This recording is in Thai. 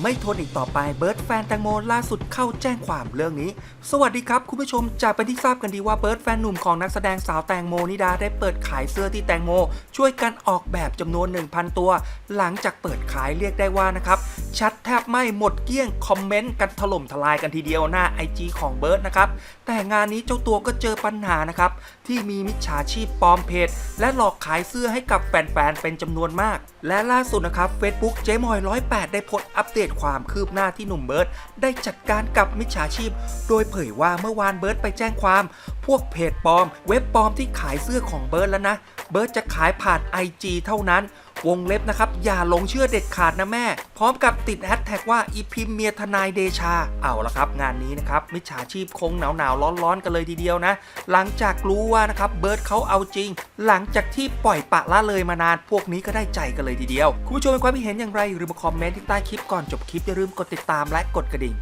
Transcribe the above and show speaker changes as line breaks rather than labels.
ไม่ทนอีกต่อไปเบิร์ดแฟนแตงโมล่าสุดเข้าแจ้งความเรื่องนี้ สวัสดีครับคุณผู้ชมจากเป็นที่ทราบกันดีว่าเบิร์ดแฟนหนุ่มของนักแสดงสาวแตงโมนิดาได้เปิดขายเสื้อที่แตงโม ช่วยกันออกแบบจำนวน 1,000 ตัว หลังจากเปิดขายเรียกได้ว่านะครับ ชัดแทบไม่หมดเกลี้ยงคอมเมนต์กันถล่มทลายกันทีเดียวหน้า IG ของเบิร์ดนะครับ แต่งานนี้เจ้าตัวก็เจอปัญหานะครับ ที่มีมิจฉาชีพปลอมเพจ และหลอกขายเสื้อให้กับแฟนๆ เป็นจำนวนมาก และล่าสุดนะครับ Facebook เจมอย108 ได้โพสต์อัปเดตความคืบหน้าที่หนุ่มเบิร์ดได้จัดการกับมิจฉาชีพ โดยเผยว่าเมื่อวานเบิร์ดไปแจ้งความ พวกเพจปลอม เว็บปลอมที่ขายเสื้อของเบิร์ดแล้วนะ เบิร์ดจะขายผ่าน IG เท่านั้น วงเล็บนะครับ อย่าหลงเชื่อเด็ดขาดนะแม่ พร้อมกับติดแฮชแท็กว่าอีพิมเมียทนายเดชา เอาละครับ งานนี้นะครับ มิจฉาชีพคงหนาวหนาวร้อนร้อนๆ กันเลยทีเดียวนะ หลังจากรู้ว่านะครับเบิร์ดเขาเอาจริง หลังจากที่ปล่อยปะละเลยมานาน พวกนี้ก็ได้ใจกันเลยทีเดียว คุณผู้ชมมีความเห็นอย่างไรหรือมาคอมเมนต์ที่ใต้คลิปก่อนจบคลิปอย่าลืมกดติดตามและกดกระดิ่ง